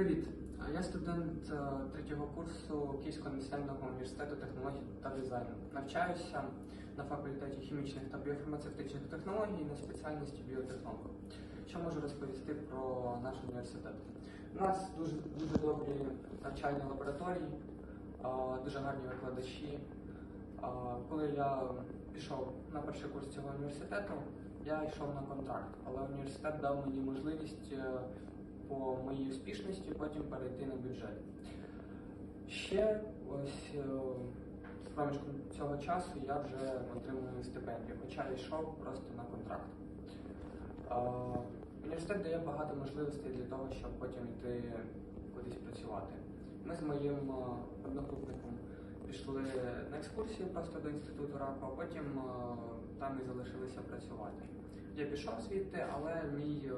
Привіт! Я студент е, третього курсу Київського національного університету технологій та дизайну. Навчаюся на факультеті хімічних та біофармацевтичних технологій на спеціальності біотехнолог. Що можу розповісти про наш університет? У нас дуже дуже добрі навчальні лабораторії, е, дуже гарні викладачі. Е, Коли я пішов на перший курс цього університету, я йшов на контракт, але університет дав мені можливість по моїй успішності потім перейти на бюджет. Ще ось е, з проміжком цього часу я вже отримую стипендію, хоча йшов просто на контракт. Університет дає багато можливостей для того, щоб потім йти кудись працювати. Ми з моїм е, одногрупником пішли на екскурсію просто до інституту раку, а потім е, там і залишилися працювати. Я пішов звідти, але мій е,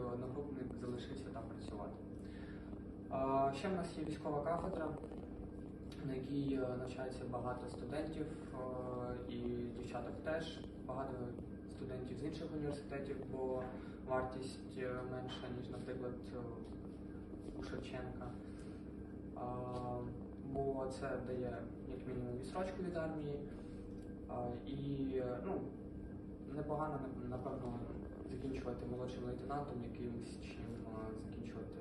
залишився там працювати. Ще в нас є військова кафедра, на якій е, навчається багато студентів е, і дівчаток теж. Багато студентів з інших університетів, бо вартість менша, ніж, наприклад, у Шевченка. Бо це дає як мінімум відсрочку від армії. І ну, непогано, напевно, закінчувати молодшим лейтенантом якимось, чим закінчувати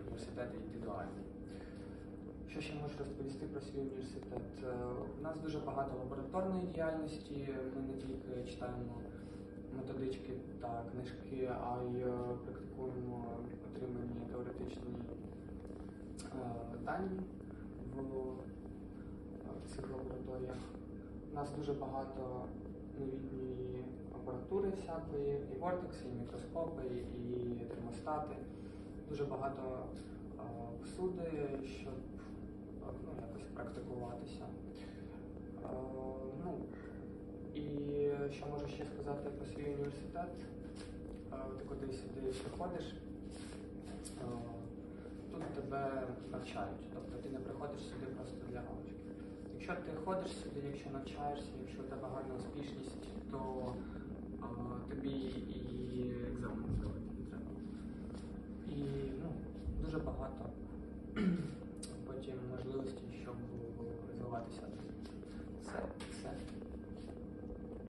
університет і йти до армії. Що ще можу розповісти про свій університет? Е, У нас дуже багато лабораторної діяльності. Ми не тільки читаємо методички та книжки, а й е, практикуємо отримані теоретичні е, дані в цих лабораторіях. У нас дуже багато новітньої апаратури всякої, і вортекси, і мікроскопи, і термостати. Дуже багато всюди, щоб ну, якось практикуватися. Ну, і що можу ще сказати про свій університет? Ти куди сюди приходиш, тут тебе навчають. Тобто ти не приходиш сюди просто для галочки. Якщо ти ходиш сюди, якщо навчаєшся, якщо у тебе гарна успішність, то дуже багато потім можливостей, щоб розвиватися. Все, все.